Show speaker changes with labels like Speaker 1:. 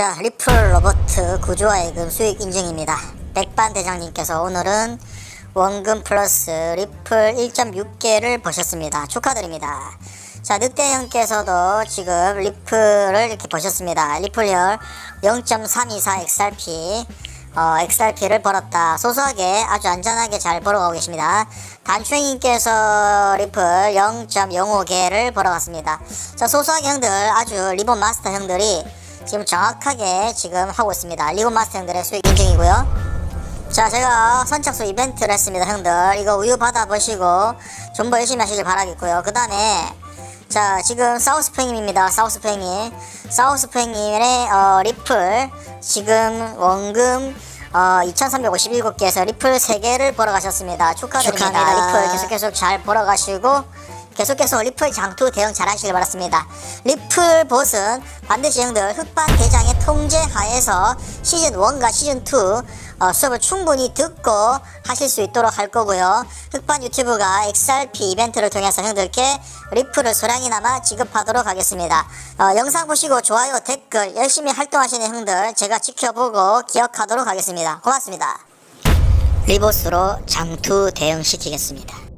Speaker 1: 자, 리플 로버트 구조화 예금 수익 인증입니다. 백반 대장님께서 오늘은 원금 플러스 리플 1.6개를 버셨습니다. 축하드립니다. 자, 늑대 형께서도 지금 리플을 이렇게 버셨습니다. 리플열 0.324 XRP, 어, XRP를 벌었다. 소소하게 아주 안전하게 잘 벌어가고 계십니다. 단추행님께서 리플 0.05개를 벌어갔습니다. 자, 소소하게 형들, 아주 리본 마스터 형들이 지금 정확하게 지금 하고 있습니다. 리본 마스터 형들의 수익 인증이고요. 자 제가 선착순 이벤트를 했습니다 형들. 이거 우유 받아보시고 좀더 열심히 하시길 바라겠고요. 그 다음에 자 지금 사우스프행님입니다. 사우스프행님. 사우스프행님의 어, 리플. 지금 원금 어, 2357개에서 리플 3개를 벌어 가셨습니다. 축하드립니다.
Speaker 2: 축하합니다.
Speaker 1: 리플 계속 계속 잘 벌어 가시고 계속해서 리플 장투 대응 잘 하시길 바랍니다. 리플 봇은 반드시 형들 흑반 대장의 통제 하에서 시즌 1과 시즌 2 어, 수업을 충분히 듣고 하실 수 있도록 할 거고요. 흑반 유튜브가 XRP 이벤트를 통해서 형들께 리플을 소량이나마 지급하도록 하겠습니다. 어, 영상 보시고 좋아요, 댓글 열심히 활동하시는 형들 제가 지켜보고 기억하도록 하겠습니다. 고맙습니다. 리보스로 장투 대응 시키겠습니다.